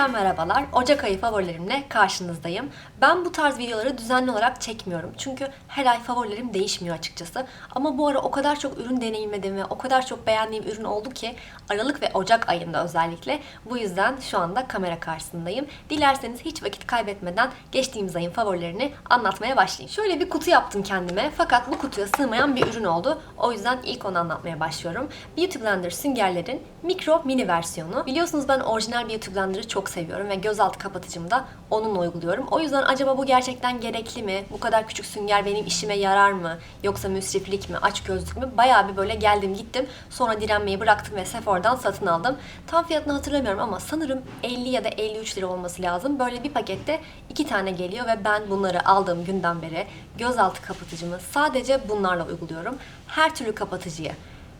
Yeniden merhabalar. Ocak ayı favorilerimle karşınızdayım. Ben bu tarz videoları düzenli olarak çekmiyorum. Çünkü her ay favorilerim değişmiyor açıkçası. Ama bu ara o kadar çok ürün deneyimledim ve o kadar çok beğendiğim ürün oldu ki Aralık ve Ocak ayında özellikle. Bu yüzden şu anda kamera karşısındayım. Dilerseniz hiç vakit kaybetmeden geçtiğimiz ayın favorilerini anlatmaya başlayayım. Şöyle bir kutu yaptım kendime fakat bu kutuya sığmayan bir ürün oldu. O yüzden ilk onu anlatmaya başlıyorum. Beauty Blender süngerlerin mikro mini versiyonu. Biliyorsunuz ben orijinal Beauty Blender'ı çok seviyorum ve gözaltı kapatıcımı da onunla uyguluyorum. O yüzden acaba bu gerçekten gerekli mi? Bu kadar küçük sünger benim işime yarar mı? Yoksa müsriflik mi? Aç gözlük mü? Bayağı bir böyle geldim gittim. Sonra direnmeyi bıraktım ve Sephora'dan satın aldım. Tam fiyatını hatırlamıyorum ama sanırım 50 ya da 53 lira olması lazım. Böyle bir pakette iki tane geliyor ve ben bunları aldığım günden beri gözaltı kapatıcımı sadece bunlarla uyguluyorum. Her türlü kapatıcıyı,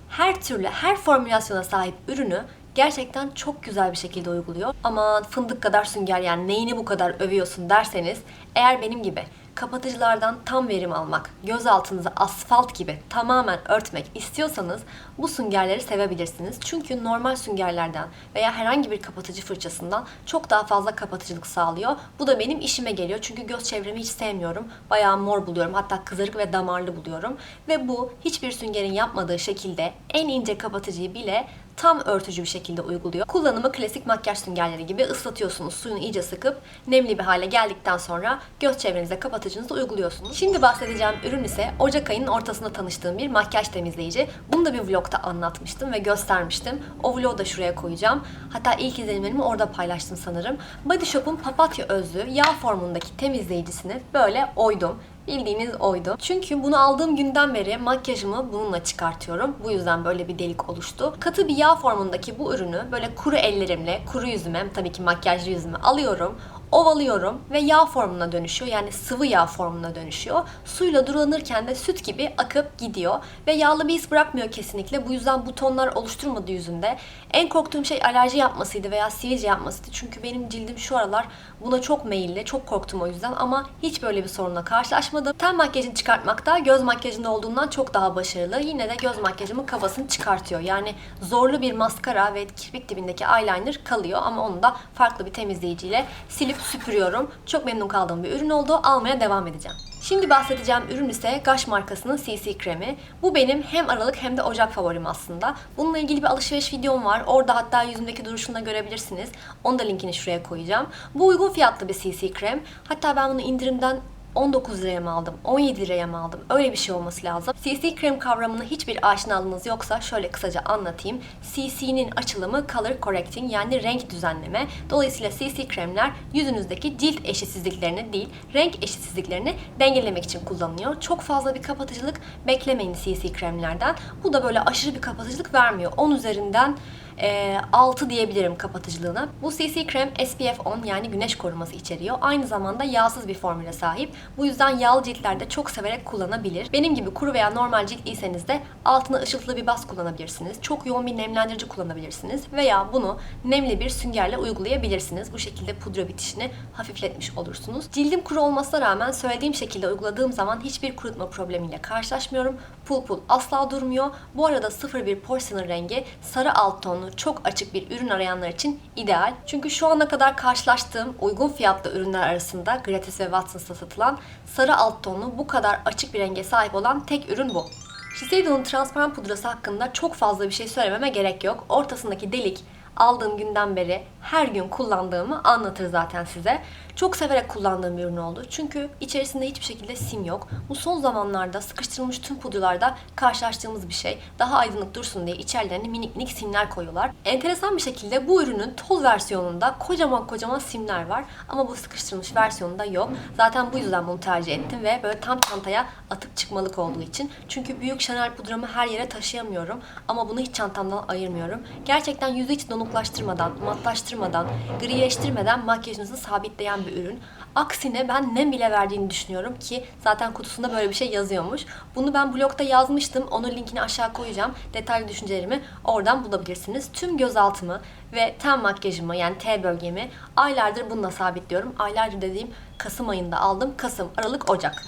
her türlü, her formülasyona sahip ürünü gerçekten çok güzel bir şekilde uyguluyor. Aman fındık kadar sünger yani neyini bu kadar övüyorsun derseniz eğer benim gibi kapatıcılardan tam verim almak, göz altınızı asfalt gibi tamamen örtmek istiyorsanız bu süngerleri sevebilirsiniz. Çünkü normal süngerlerden veya herhangi bir kapatıcı fırçasından çok daha fazla kapatıcılık sağlıyor. Bu da benim işime geliyor. Çünkü göz çevremi hiç sevmiyorum. Bayağı mor buluyorum. Hatta kızarık ve damarlı buluyorum. Ve bu hiçbir süngerin yapmadığı şekilde en ince kapatıcıyı bile tam örtücü bir şekilde uyguluyor. Kullanımı klasik makyaj süngerleri gibi ıslatıyorsunuz. Suyunu iyice sıkıp nemli bir hale geldikten sonra göz çevrenize kapatıcınızı uyguluyorsunuz. Şimdi bahsedeceğim ürün ise Ocak ayının ortasında tanıştığım bir makyaj temizleyici. Bunu da bir vlogta anlatmıştım ve göstermiştim. O vlogu da şuraya koyacağım. Hatta ilk izlenimlerimi orada paylaştım sanırım. Body Shop'un papatya özlü yağ formundaki temizleyicisini böyle oydum. Bildiğiniz oydu. Çünkü bunu aldığım günden beri makyajımı bununla çıkartıyorum. Bu yüzden böyle bir delik oluştu. Katı bir yağ formundaki bu ürünü böyle kuru ellerimle, kuru yüzüme, tabii ki makyajlı yüzüme alıyorum ovalıyorum ve yağ formuna dönüşüyor. Yani sıvı yağ formuna dönüşüyor. Suyla durulanırken de süt gibi akıp gidiyor. Ve yağlı bir iz bırakmıyor kesinlikle. Bu yüzden butonlar oluşturmadı yüzünde. En korktuğum şey alerji yapmasıydı veya sivilce yapmasıydı. Çünkü benim cildim şu aralar buna çok meyilli. Çok korktum o yüzden ama hiç böyle bir sorunla karşılaşmadım. Ten makyajını çıkartmak da göz makyajında olduğundan çok daha başarılı. Yine de göz makyajımın kafasını çıkartıyor. Yani zorlu bir maskara ve kirpik dibindeki eyeliner kalıyor ama onu da farklı bir temizleyiciyle silip süpürüyorum. Çok memnun kaldığım bir ürün oldu. Almaya devam edeceğim. Şimdi bahsedeceğim ürün ise Gaş markasının CC kremi. Bu benim hem Aralık hem de Ocak favorim aslında. Bununla ilgili bir alışveriş videom var. Orada hatta yüzümdeki duruşunu da görebilirsiniz. Onu da linkini şuraya koyacağım. Bu uygun fiyatlı bir CC krem. Hatta ben bunu indirimden 19 liraya mı aldım, 17 liraya mı aldım? Öyle bir şey olması lazım. CC krem kavramına hiçbir aşinalığınız yoksa şöyle kısaca anlatayım. CC'nin açılımı Color Correcting yani renk düzenleme. Dolayısıyla CC kremler yüzünüzdeki cilt eşitsizliklerini değil, renk eşitsizliklerini dengelemek için kullanılıyor. Çok fazla bir kapatıcılık beklemeyin CC kremlerden. Bu da böyle aşırı bir kapatıcılık vermiyor. 10 üzerinden e, 6 diyebilirim kapatıcılığına. Bu CC krem SPF 10 yani güneş koruması içeriyor. Aynı zamanda yağsız bir formüle sahip. Bu yüzden yağlı ciltlerde çok severek kullanabilir. Benim gibi kuru veya normal ciltliyseniz de altına ışıltılı bir baz kullanabilirsiniz. Çok yoğun bir nemlendirici kullanabilirsiniz. Veya bunu nemli bir süngerle uygulayabilirsiniz. Bu şekilde pudra bitişini hafifletmiş olursunuz. Cildim kuru olmasına rağmen söylediğim şekilde uyguladığım zaman hiçbir kurutma problemiyle karşılaşmıyorum. Pul pul asla durmuyor. Bu arada 01 porcelain rengi sarı alt tonlu çok açık bir ürün arayanlar için ideal. Çünkü şu ana kadar karşılaştığım uygun fiyatlı ürünler arasında Gratis ve Watson's'ta satılan sarı alt tonlu bu kadar açık bir renge sahip olan tek ürün bu. Shiseido'nun transparan pudrası hakkında çok fazla bir şey söylememe gerek yok. Ortasındaki delik aldığım günden beri her gün kullandığımı anlatır zaten size. Çok severek kullandığım bir ürün oldu. Çünkü içerisinde hiçbir şekilde sim yok. Bu son zamanlarda sıkıştırılmış tüm pudralarda karşılaştığımız bir şey. Daha aydınlık dursun diye içerilerine minik minik simler koyuyorlar. Enteresan bir şekilde bu ürünün toz versiyonunda kocaman kocaman simler var. Ama bu sıkıştırılmış versiyonunda yok. Zaten bu yüzden bunu tercih ettim ve böyle tam çantaya atıp çıkmalık olduğu için. Çünkü büyük Chanel pudramı her yere taşıyamıyorum. Ama bunu hiç çantamdan ayırmıyorum. Gerçekten yüzü hiç donuklaştırmadan, matlaştırmadan, grileştirmeden makyajınızı sabitleyen bir ürün. Aksine ben nem bile verdiğini düşünüyorum ki zaten kutusunda böyle bir şey yazıyormuş. Bunu ben blogda yazmıştım. Onun linkini aşağı koyacağım. Detaylı düşüncelerimi oradan bulabilirsiniz. Tüm gözaltımı ve ten makyajımı yani T bölgemi aylardır bununla sabitliyorum. Aylardır dediğim Kasım ayında aldım. Kasım, Aralık, Ocak.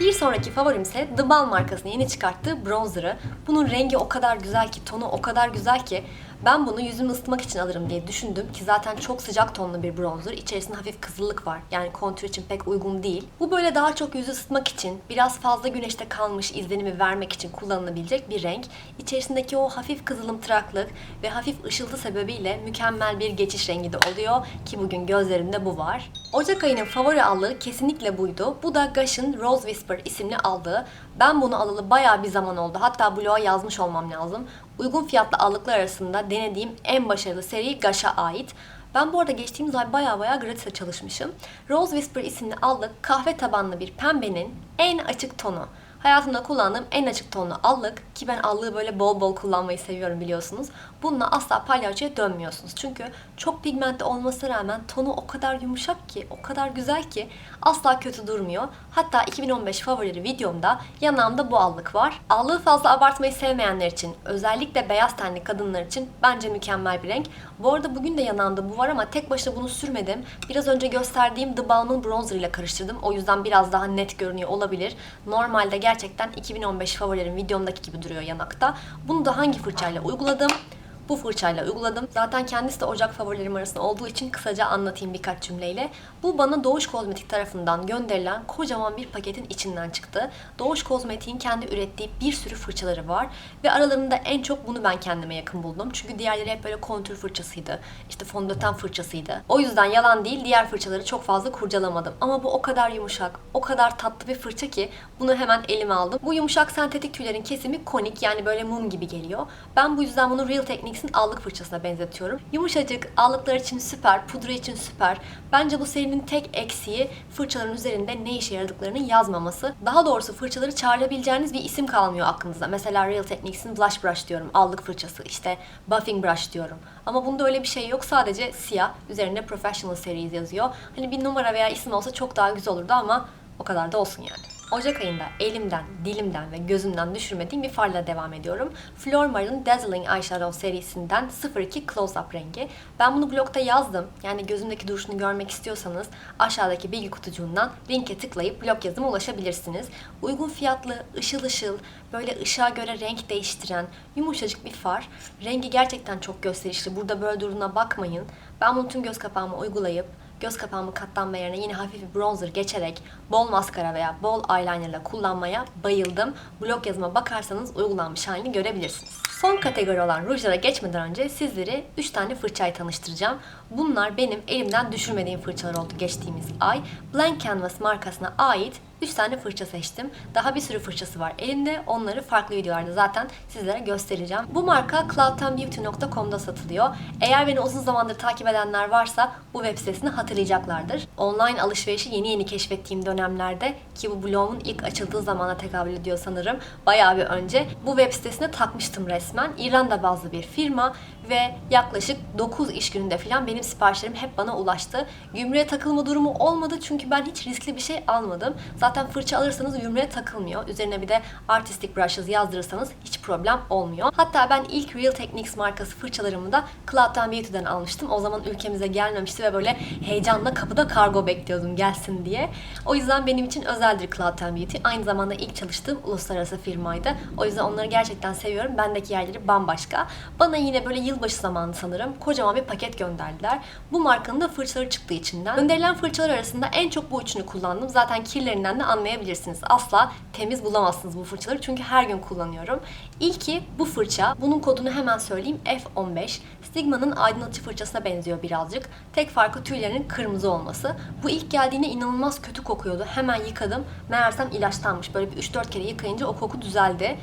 Bir sonraki favorim ise The Balm markasının yeni çıkarttığı bronzer'ı. Bunun rengi o kadar güzel ki, tonu o kadar güzel ki Ben bunu yüzümü ısıtmak için alırım diye düşündüm ki zaten çok sıcak tonlu bir bronzer. İçerisinde hafif kızıllık var. Yani kontür için pek uygun değil. Bu böyle daha çok yüzü ısıtmak için, biraz fazla güneşte kalmış izlenimi vermek için kullanılabilecek bir renk. İçerisindeki o hafif kızılımtıraklık ve hafif ışıltı sebebiyle mükemmel bir geçiş rengi de oluyor ki bugün gözlerimde bu var. Ocak ayının favori allığı kesinlikle buydu. Bu da Gush'ın Rose Whisper isimli allığı. Ben bunu alalı bayağı bir zaman oldu. Hatta bloğa yazmış olmam lazım. Uygun fiyatlı allıklar arasında denediğim en başarılı seri Gush'a ait. Ben bu arada geçtiğimiz ay baya baya gratis'e çalışmışım. Rose Whisper isimli allık kahve tabanlı bir pembenin en açık tonu. Hayatımda kullandığım en açık tonlu allık ki ben allığı böyle bol bol kullanmayı seviyorum biliyorsunuz. Bununla asla palyaçoya dönmüyorsunuz. Çünkü çok pigmentli olmasına rağmen tonu o kadar yumuşak ki, o kadar güzel ki asla kötü durmuyor. Hatta 2015 favorileri videomda yanağımda bu allık var. Allığı fazla abartmayı sevmeyenler için, özellikle beyaz tenli kadınlar için bence mükemmel bir renk. Bu arada bugün de yanağımda bu var ama tek başına bunu sürmedim. Biraz önce gösterdiğim The Balm'ın bronzer ile karıştırdım. O yüzden biraz daha net görünüyor olabilir. Normalde gerçekten 2015 favorilerim videomdaki gibi duruyor yanakta. Bunu da hangi fırçayla uyguladım? Bu fırçayla uyguladım. Zaten kendisi de ocak favorilerim arasında olduğu için kısaca anlatayım birkaç cümleyle. Bu bana Doğuş Kozmetik tarafından gönderilen kocaman bir paketin içinden çıktı. Doğuş Kozmetik'in kendi ürettiği bir sürü fırçaları var. Ve aralarında en çok bunu ben kendime yakın buldum. Çünkü diğerleri hep böyle kontür fırçasıydı. İşte fondöten fırçasıydı. O yüzden yalan değil diğer fırçaları çok fazla kurcalamadım. Ama bu o kadar yumuşak, o kadar tatlı bir fırça ki bunu hemen elime aldım. Bu yumuşak sentetik tüylerin kesimi konik yani böyle mum gibi geliyor. Ben bu yüzden bunu Real Techniques'in allık fırçasına benzetiyorum. Yumuşacık, allıklar için süper, pudra için süper. Bence bu serinin tek eksiği fırçaların üzerinde ne işe yaradıklarını yazmaması. Daha doğrusu fırçaları çağırabileceğiniz bir isim kalmıyor aklınızda. Mesela Real Techniques'in Blush Brush diyorum, allık fırçası. işte Buffing Brush diyorum. Ama bunda öyle bir şey yok. Sadece siyah, üzerinde Professional Series yazıyor. Hani bir numara veya isim olsa çok daha güzel olurdu ama o kadar da olsun yani. Ocak ayında elimden, dilimden ve gözümden düşürmediğim bir farla devam ediyorum. Flormar'ın Dazzling Eyeshadow serisinden 02 Close Up rengi. Ben bunu blogda yazdım. Yani gözümdeki duruşunu görmek istiyorsanız aşağıdaki bilgi kutucuğundan linke tıklayıp blog yazıma ulaşabilirsiniz. Uygun fiyatlı, ışıl ışıl, böyle ışığa göre renk değiştiren yumuşacık bir far. Rengi gerçekten çok gösterişli. Burada böyle durduğuna bakmayın. Ben bunu tüm göz kapağıma uygulayıp göz kapağımı katlanma yerine yine hafif bir bronzer geçerek bol maskara veya bol eyeliner ile kullanmaya bayıldım. Blog yazıma bakarsanız uygulanmış halini görebilirsiniz. Son kategori olan rujlara geçmeden önce sizleri 3 tane fırçayı tanıştıracağım. Bunlar benim elimden düşürmediğim fırçalar oldu geçtiğimiz ay. Blank Canvas markasına ait 3 tane fırça seçtim. Daha bir sürü fırçası var elimde. Onları farklı videolarda zaten sizlere göstereceğim. Bu marka cloudtanbeauty.com'da satılıyor. Eğer beni uzun zamandır takip edenler varsa bu web sitesini hatırlayacaklardır. Online alışverişi yeni yeni keşfettiğim dönemlerde ki bu blogumun ilk açıldığı zamana tekabül ediyor sanırım. Bayağı bir önce bu web sitesine takmıştım resmen. İrlanda bazlı bir firma ve yaklaşık 9 iş gününde falan benim siparişlerim hep bana ulaştı. Gümrüğe takılma durumu olmadı çünkü ben hiç riskli bir şey almadım. Zaten fırça alırsanız gümrüğe takılmıyor. Üzerine bir de Artistic Brushes yazdırırsanız hiç problem olmuyor. Hatta ben ilk Real Techniques markası fırçalarımı da Cloud'dan Beauty'den almıştım. O zaman ülkemize gelmemişti ve böyle heyecanla kapıda kargo bekliyordum gelsin diye. O yüzden benim için özeldir Cloud'dan Beauty. Aynı zamanda ilk çalıştığım uluslararası firmaydı. O yüzden onları gerçekten seviyorum. Bendeki yerleri bambaşka. Bana yine böyle yılbaşı zamanı sanırım kocaman bir paket gönderdiler. Bu markanın da fırçaları çıktı içinden. Gönderilen fırçalar arasında en çok bu üçünü kullandım. Zaten kirlerinden de anlayabilirsiniz. Asla temiz bulamazsınız bu fırçaları çünkü her gün kullanıyorum. İlki bu fırça. Bunun kodunu hemen söyleyeyim. F15. Stigma'nın aydınlatıcı fırçasına benziyor birazcık. Tek farkı tüylerinin kırmızı olması. Bu ilk geldiğinde inanılmaz kötü kokuyordu. Hemen yıkadım. Meğersem ilaçtanmış. Böyle bir 3-4 kere yıkayınca o koku düzeldi.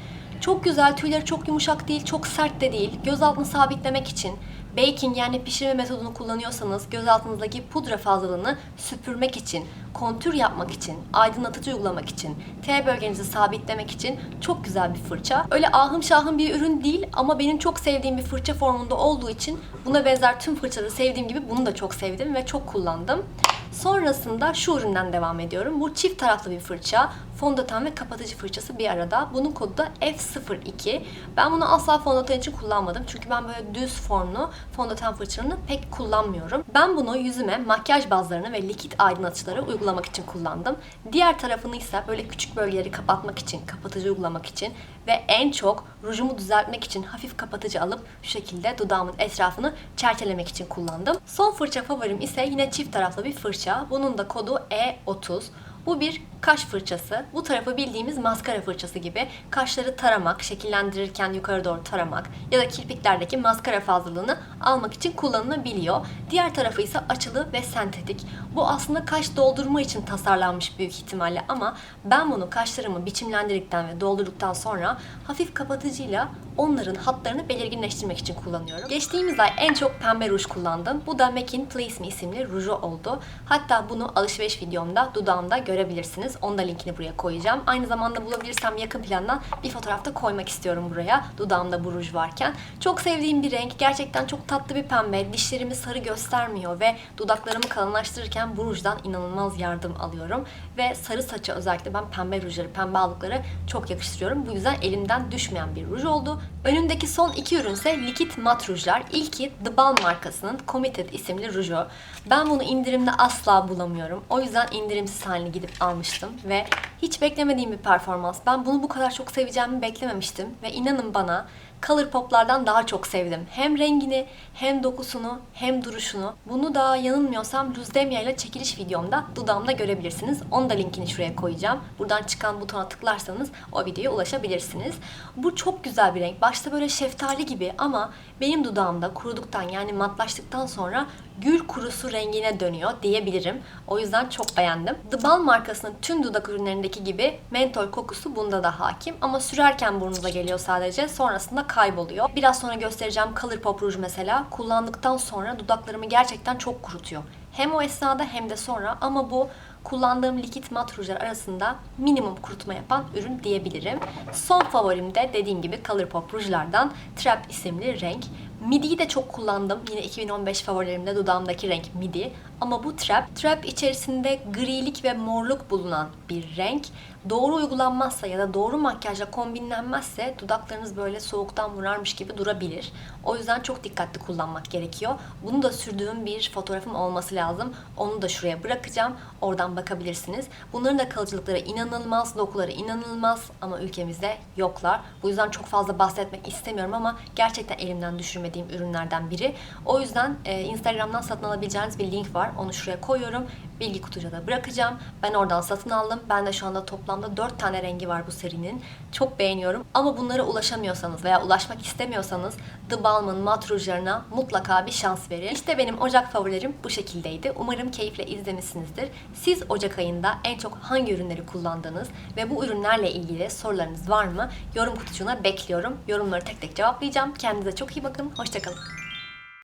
Çok güzel, tüyleri çok yumuşak değil, çok sert de değil. Göz altını sabitlemek için baking yani pişirme metodunu kullanıyorsanız göz altınızdaki pudra fazlalığını süpürmek için, kontür yapmak için, aydınlatıcı uygulamak için, T bölgenizi sabitlemek için çok güzel bir fırça. Öyle ahım şahım bir ürün değil ama benim çok sevdiğim bir fırça formunda olduğu için buna benzer tüm fırçaları sevdiğim gibi bunu da çok sevdim ve çok kullandım. Sonrasında şu üründen devam ediyorum. Bu çift taraflı bir fırça. Fondöten ve kapatıcı fırçası bir arada. Bunun kodu da F02. Ben bunu asla fondöten için kullanmadım. Çünkü ben böyle düz formlu fondöten fırçalarını pek kullanmıyorum. Ben bunu yüzüme makyaj bazlarını ve likit aydınlatıcıları uygulamak için kullandım. Diğer tarafını ise böyle küçük bölgeleri kapatmak için, kapatıcı uygulamak için ve en çok rujumu düzeltmek için hafif kapatıcı alıp şu şekilde dudağımın etrafını çerçelemek için kullandım. Son fırça favorim ise yine çift taraflı bir fırça. Bunun da kodu E30. Bu bir kaş fırçası. Bu tarafı bildiğimiz maskara fırçası gibi kaşları taramak, şekillendirirken yukarı doğru taramak ya da kirpiklerdeki maskara fazlalığını almak için kullanılabiliyor. Diğer tarafı ise açılı ve sentetik. Bu aslında kaş doldurma için tasarlanmış büyük ihtimalle ama ben bunu kaşlarımı biçimlendirdikten ve doldurduktan sonra hafif kapatıcıyla onların hatlarını belirginleştirmek için kullanıyorum. Geçtiğimiz ay en çok pembe ruj kullandım. Bu da MAC'in Please Me isimli ruju oldu. Hatta bunu alışveriş videomda dudağımda görebilirsiniz. Onu da linkini buraya koyacağım. Aynı zamanda bulabilirsem yakın plandan bir fotoğrafta koymak istiyorum buraya. Dudağımda bu ruj varken. Çok sevdiğim bir renk. Gerçekten çok tatlı bir pembe. Dişlerimi sarı göstermiyor ve dudaklarımı kalınlaştırırken bu rujdan inanılmaz yardım alıyorum. Ve sarı saça özellikle ben pembe rujları, pembe allıkları çok yakıştırıyorum. Bu yüzden elimden düşmeyen bir ruj oldu. Önümdeki son iki ürün ise likit mat rujlar. İlki The Balm markasının Committed isimli ruju. Ben bunu indirimde asla bulamıyorum. O yüzden indirimsiz halini gidip almıştım ve hiç beklemediğim bir performans. Ben bunu bu kadar çok seveceğimi beklememiştim ve inanın bana Colourpop'lardan daha çok sevdim. Hem rengini, hem dokusunu, hem duruşunu. Bunu da yanılmıyorsam Luzdemia ile çekiliş videomda dudağımda görebilirsiniz. Onu da linkini şuraya koyacağım. Buradan çıkan butona tıklarsanız o videoya ulaşabilirsiniz. Bu çok güzel bir renk. Başta böyle şeftali gibi ama benim dudağımda kuruduktan yani matlaştıktan sonra gül kurusu rengine dönüyor diyebilirim. O yüzden çok beğendim. The Balm markasının tüm dudak ürünlerindeki gibi mentol kokusu bunda da hakim ama sürerken burnunuza geliyor sadece. Sonrasında kayboluyor. Biraz sonra göstereceğim Colourpop ruj mesela. Kullandıktan sonra dudaklarımı gerçekten çok kurutuyor. Hem o esnada hem de sonra ama bu kullandığım likit mat rujlar arasında minimum kurutma yapan ürün diyebilirim. Son favorim de dediğim gibi Colourpop rujlardan Trap isimli renk. Midi'yi de çok kullandım. Yine 2015 favorilerimde dudağımdaki renk midi. Ama bu trap, trap içerisinde grilik ve morluk bulunan bir renk. Doğru uygulanmazsa ya da doğru makyajla kombinlenmezse dudaklarınız böyle soğuktan vurarmış gibi durabilir. O yüzden çok dikkatli kullanmak gerekiyor. Bunu da sürdüğüm bir fotoğrafım olması lazım. Onu da şuraya bırakacağım. Oradan bakabilirsiniz. Bunların da kalıcılıkları inanılmaz, dokuları inanılmaz ama ülkemizde yoklar. Bu yüzden çok fazla bahsetmek istemiyorum ama gerçekten elimden düşürmediğim ürünlerden biri. O yüzden e, Instagram'dan satın alabileceğiniz bir link var. Onu şuraya koyuyorum. Bilgi kutucuğa da bırakacağım. Ben oradan satın aldım. Ben de şu anda toplamda 4 tane rengi var bu serinin. Çok beğeniyorum. Ama bunlara ulaşamıyorsanız veya ulaşmak istemiyorsanız The Balm'ın mat rujlarına mutlaka bir şans verin. İşte benim Ocak favorilerim bu şekildeydi. Umarım keyifle izlemişsinizdir. Siz Ocak ayında en çok hangi ürünleri kullandınız ve bu ürünlerle ilgili sorularınız var mı? Yorum kutucuğuna bekliyorum. Yorumları tek tek cevaplayacağım. Kendinize çok iyi bakın. Hoşçakalın.